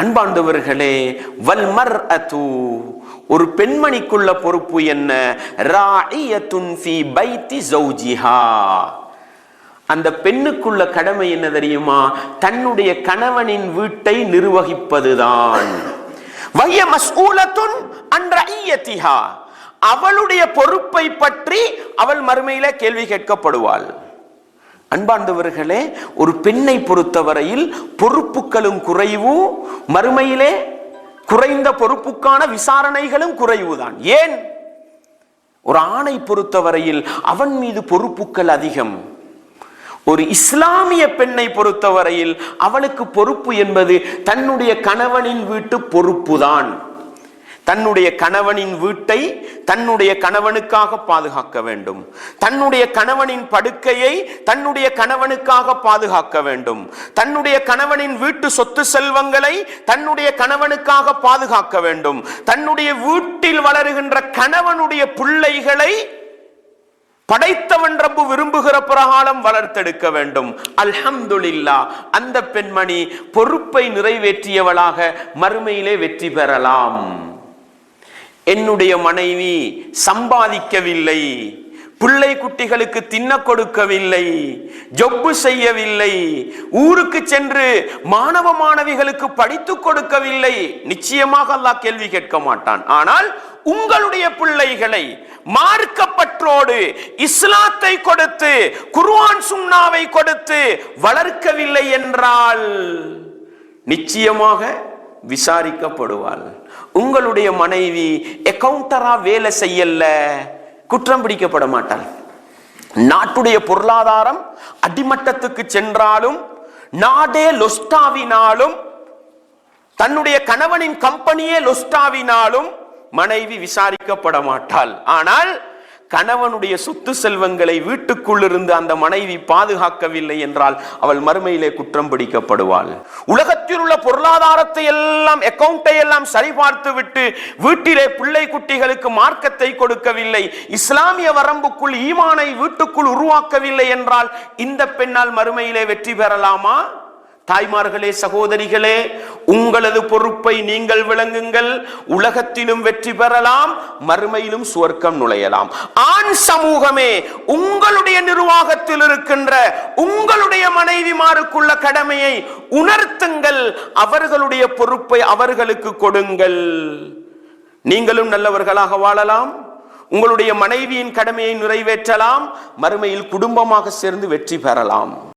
அன்பாண்டவர்களே வல்மர் அது ஒரு பெண்மணிக்குள்ள பொறுப்பு என்ன? ராஇயத்துன் ஃபி பைத்தி ஜௌஜிஹா அந்த பெண்ணுக்குள்ள கடமை என்ன தெரியுமா? தன்னுடைய கணவனின் வீட்டை நிர்வகிப்பதுதான். வய்ய மஸ்ஊலத்துன் அன் அவளுடைய பொறுப்பை பற்றி அவள் மறுமையில கேள்வி கேட்கப்படுவாள். அன்பாண்டவர்களே ஒரு பெண்ணை பொறுத்தவரையில் பொறுப்புகளும் குறைவு மறுமையிலே குறைந்த பொறுப்புக்கான விசாரணைகளும் குறைவுதான். ஏன்? ஒரு ஆணை பொறுத்தவரையில் அவன் மீது பொறுப்புகள் அதிகம். ஒரு இஸ்லாமிய பெண்ணை பொறுத்தவரையில் அவளுக்கு பொறுப்பு என்பது தன்னுடைய கணவனின் வீட்டு பொறுப்புதான். தன்னுடைய கணவனின் வீட்டை தன்னுடைய கணவனுக்காக பாதுகாக்க வேண்டும். தன்னுடைய கணவனின் படுக்கையை தன்னுடைய கணவனுக்காக பாதுகாக்க வேண்டும். தன்னுடைய கணவனின் வீட்டு சொத்து செல்வங்களை தன்னுடைய கணவனுக்காக பாதுகாக்க வேண்டும். தன்னுடைய வீட்டில் வளருகின்ற கணவனுடைய பிள்ளைகளை படைத்தவன் ரப்பு விரும்புகிற பிரகாரம் வளர்த்தெடுக்க வேண்டும். அல்ஹம்துலில்லா அந்த பெண்மணி பொறுப்பை நிறைவேற்றியவளாக மறுமையிலே வெற்றி பெறலாம். என்னுடைய மனைவி சம்பாதிக்கவில்லை பிள்ளை குட்டிகளுக்கு தின்ன கொடுக்கவில்லை ஜொப்பு செய்யவில்லை ஊருக்கு சென்று மாணவ மாணவிகளுக்கு படித்து கொடுக்கவில்லை. நிச்சயமாக அல்லாஹ் கேள்வி கேட்க மாட்டான். ஆனால் உங்களுடைய பிள்ளைகளை மார்க்கப்பற்றோடு இஸ்லாத்தை கொடுத்து குர்ஆன் சுண்ணாவை கொடுத்து வளர்க்கவில்லை என்றால் நிச்சயமாக விசாரிக்கப்படுவாள். உங்களுடைய மனைவி எக்கவுண்டரா வேலை செய்யல குற்றம் பிடிக்கப்பட மாட்டாள். நாட்டுடைய பொருளாதாரம் அடிமட்டத்துக்கு சென்றாலும் நாடே லொஸ்டாவினாலும் தன்னுடைய கணவனின் கம்பெனியே லொஸ்டாவினாலும் மனைவி விசாரிக்கப்பட மாட்டாள். ஆனால் கணவனுடைய சொத்து செல்வங்களை வீட்டுக்குள் இருந்து அந்த மனைவி பாதுகாக்கவில்லை என்றால் அவள் மறுமையிலே குற்றம் பிடிக்கப்படுவாள். உலகத்தில் உள்ள பொருளாதாரத்தை எல்லாம் அக்கௌண்டை எல்லாம் சரிபார்த்து விட்டு வீட்டிலே பிள்ளை குட்டிகளுக்கு மார்க்கத்தை கொடுக்கவில்லை இஸ்லாமிய வரம்புக்குள் ஈமானை வீட்டுக்குள் உருவாக்கவில்லை என்றால் இந்த பெண்ணால் மறுமையிலே வெற்றி பெறலாமா? தாய்மார்களே சகோதரிகளே உங்களது பொறுப்பை நீங்கள் விளங்குங்கள். உலகத்திலும் வெற்றி பெறலாம் மறுமையிலும் சுவர்க்கம் நுழையலாம். ஆண் சமூகமே உங்களுடைய நிர்வாகத்தில் இருக்கின்ற உங்களுடைய மனைவிமாருக்குள்ள கடமையை உணர்த்துங்கள். அவர்களுடைய பொறுப்பை அவர்களுக்கு கொடுங்கள். நீங்களும் நல்லவர்களாக வாழலாம். உங்களுடைய மனைவியின் கடமையை நிறைவேற்றலாம். மறுமையில் குடும்பமாக சேர்ந்து வெற்றி பெறலாம்.